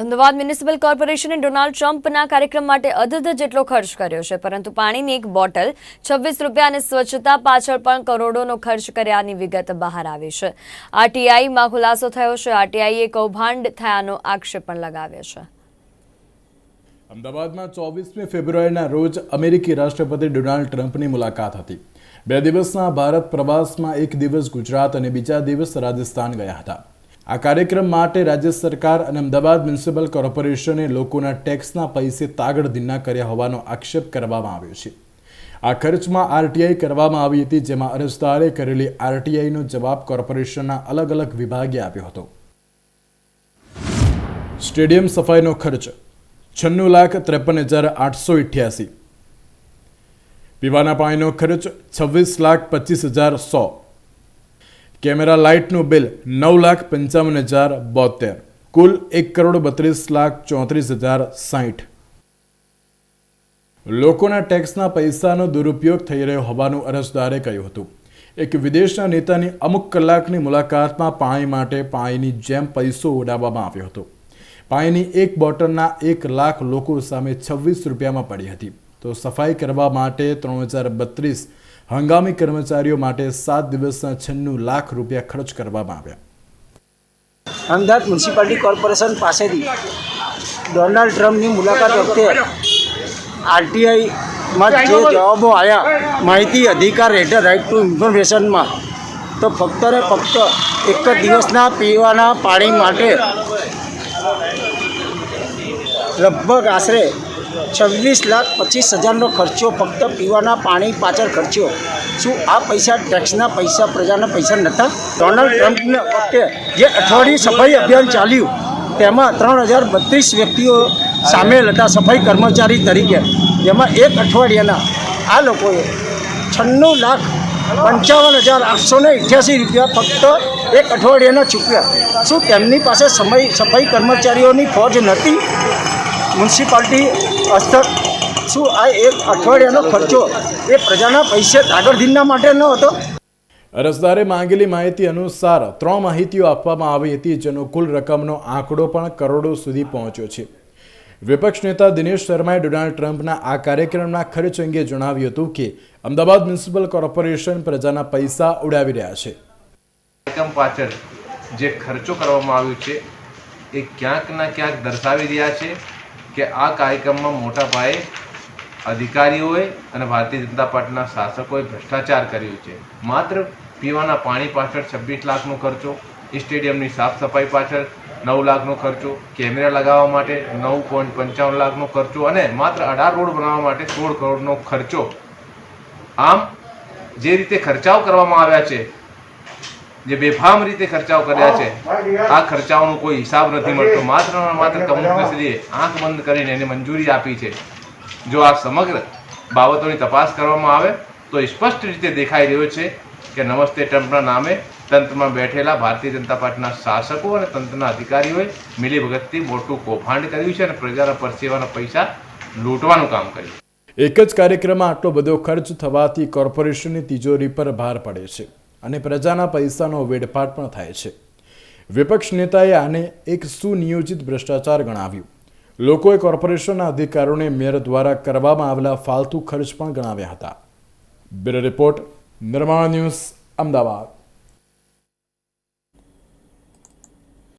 Ahmedabad municipal કોર્પોરેશને Donald ટ્રમ્પના કાર્યક્રમ માટે અધધ જેટલો ખર્ચ કર્યો છે, પરંતુ પાણીની એક બોટલ છવ્વીસ રૂપિયા અને સ્વચ્છતા પાછળ પણ કરોડોનો ખર્ચ કર્યાની વિગત બહાર આવી છે. આરટીઆઈમાં ખુલાસો થયો છે, આરટીઆઈએ કૌભાંડ થયાનો આક્ષેપ પણ લગાવ્યો છે. અમદાવાદમાં ચોવીસમી ફેબ્રુઆરીના રોજ અમેરિકી રાષ્ટ્રપતિ ડોનાલ્ડ ટ્રમ્પની મુલાકાત હતી. બે દિવસના ભારત પ્રવાસમાં એક દિવસ ગુજરાત અને બીજા દિવસ રાજસ્થાન ગયા હતા. આ કાર્યક્રમ માટે રાજ્ય સરકાર અને અમદાવાદ મ્યુનિસિપલ કોર્પોરેશને લોકોના ટેક્સના પૈસે તાગડ દિન્ના કર્યા હોવાનો આક્ષેપ કરવામાં આવ્યો છે. આ ખર્ચમાં આરટીઆઈ કરવામાં આવી હતી, જેમાં અરજદારે કરેલી આરટીઆઈનો જવાબ કોર્પોરેશનના અલગ અલગ વિભાગે આપ્યો હતો. સ્ટેડિયમ સફાઈનો ખર્ચ, છન્નું લાખ ત્રેપન હજાર આઠસો ઇઠ્યાસી. પીવાના પાણીનો ખર્ચ, છવ્વીસ લાખ પચીસ હજાર સો. કેમેરા લાઇટનું બિલ નવ લાખ પંચાવન હજાર બોતેર. કુલ એક કરોડ બત્રીસ લાખ ચોત્રીસ હજાર સાઠ લોકોના ટેક્સના પૈસાનો દુરુપયોગ થઈ રહ્યો હોવાનું અરજદારે કહ્યું હતું. એક વિદેશના નેતાની અમુક કલાકની મુલાકાતમાં પાણી માટે પાણીની જેમ પૈસો ઉડાવવામાં આવ્યો હતો. પાણીની એક બોટલના એક લાખ લોકો સામે છવ્વીસ રૂપિયામાં પડી હતી. તો સફાઈ કરવા માટે ત્રણ હજાર બત્રીસ હંગામી કર્મચારીઓ માટે સાત દિવસના છન્નું લાખ રૂપિયા ખર્ચ કરવામાં આવ્યા. અમદાવાદ મ્યુનિસિપાલિટી કોર્પોરેશન પાસેથી ડોનાલ્ડ ટ્રમ્પની મુલાકાત વખતે આરટીઆઈમાં જે જવાબો આવ્યા માહિતી, અધિકાર હેઠળ રાઇટ ટુ ઇન્ફોર્મેશનમાં તો ફક્ત ને ફક્ત એક જ દિવસના પીવાના પાણી માટે લગભગ આશરે છવ્વીસ લાખ પચીસ હજારનો ખર્ચો ફક્ત પીવાના પાણી પાછળ ખર્ચ્યો. શું આ પૈસા ટેક્સના પૈસા, પ્રજાના પૈસા નહોતા ડોનાલ્ડ ટ્રમ્પને વખતે જે અઠવાડિયે સફાઈ અભિયાન ચાલ્યું, તેમાં ત્રણ હજાર બત્રીસ વ્યક્તિઓ સામેલ હતા સફાઈ કર્મચારી તરીકે. જેમાં એક અઠવાડિયાના આ લોકોએ છન્નું લાખ પંચાવન હજાર આઠસો ને અઠ્યાસી રૂપિયા ફક્ત એક અઠવાડિયાના ચૂક્યા. શું તેમની પાસે સમય સફાઈ કર્મચારીઓની ફોજ નહોતી મ્યુનિસિપાલિટી હસ્તક શું આ એક અઠવાડિયાનો ખર્ચો એ પ્રજાના પૈસે આગળ માટે ન હતો? અરજદારે માંગેલી માહિતી અનુસાર ત્રણ માહિતીઓ આપવામાં આવી હતી જેનો કુલ રકમનો આંકડો પણ કરોડો સુધી પહોંચ્યો છે. વિપક્ષ નેતા દિનેશ શર્માએ ડોનાલ્ડ ટ્રમ્પના આ કાર્યક્રમના ખર્ચ અંગે જણાવ્યું હતું કે અમદાવાદ મ્યુનિસિપલ કોર્પોરેશન પ્રજાના પૈસા ઉડાવી રહ્યા છે. કાર્યક્રમ પાછળ જે ખર્ચો કરવામાં આવ્યો છે એ ક્યાંક ના ક્યાંક દર્શાવી રહ્યા છે. કે આ કાર્યક્રમમાં મોટા પાયે અધિકારીઓએ અને ભારતીય જનતા પાર્ટીના શાસકોએ ભ્રષ્ટાચાર કર્યો છે. માત્ર પીવાના પાણી પાછળ છવ્વીસ લાખનો ખર્ચો, સ્ટેડિયમની સાફ સફાઈ પાછળ નવ લાખનો ખર્ચો, કેમેરા લગાવવા માટે નવ પોઈન્ટ પંચાવન લાખનો ખર્ચો અને માત્ર અઢાર રોડ બનાવવા માટે સોળ કરોડનો ખર્ચો. આમ, જે રીતે ખર્ચાઓ કરવામાં આવ્યા છે જે બેફામ રીતે ખર્ચાઓ કર્યા છે આ ખર્ચાઓનો કોઈ હિસાબ નથી મળતો. માત્ર માત્ર કમિશનશ્રીએ આંખ બંધ કરીને એને મંજૂરી આપી છે. જો આ સમગ્ર બાબતોની તપાસ કરવામાં આવે તો સ્પષ્ટ રીતે દેખાઈ રહ્યો છે કે નમસ્તે ટ્રમ્પના નામે તંત્રમાં બેઠેલા ભારતીય જનતા પાર્ટીના શાસકો અને તંત્રના અધિકારીઓએ મિલીભગતથી મોટું કૌભાંડ કર્યું છે અને પ્રજાના પરસેવાના પૈસા લૂંટવાનું કામ કર્યું. એક જ કાર્યક્રમમાં આટલો બધો ખર્ચ થવાથી કોર્પોરેશનની તિજોરી પર ભાર પડે છે. અને પ્રજાના પૈસાનો વેડફાટ પણ થાય છે. વિપક્ષ નેતાએ આને એક સુનિયોજિત ભ્રષ્ટાચાર ગણાવ્યું. લોકોએ કોર્પોરેશનના અધિકારોને મેયર દ્વારા કરવામાં આવેલા ફાલતુ ખર્ચ પણ ગણાવ્યા હતા. Bureau report, Nirman news, Ahmedabad.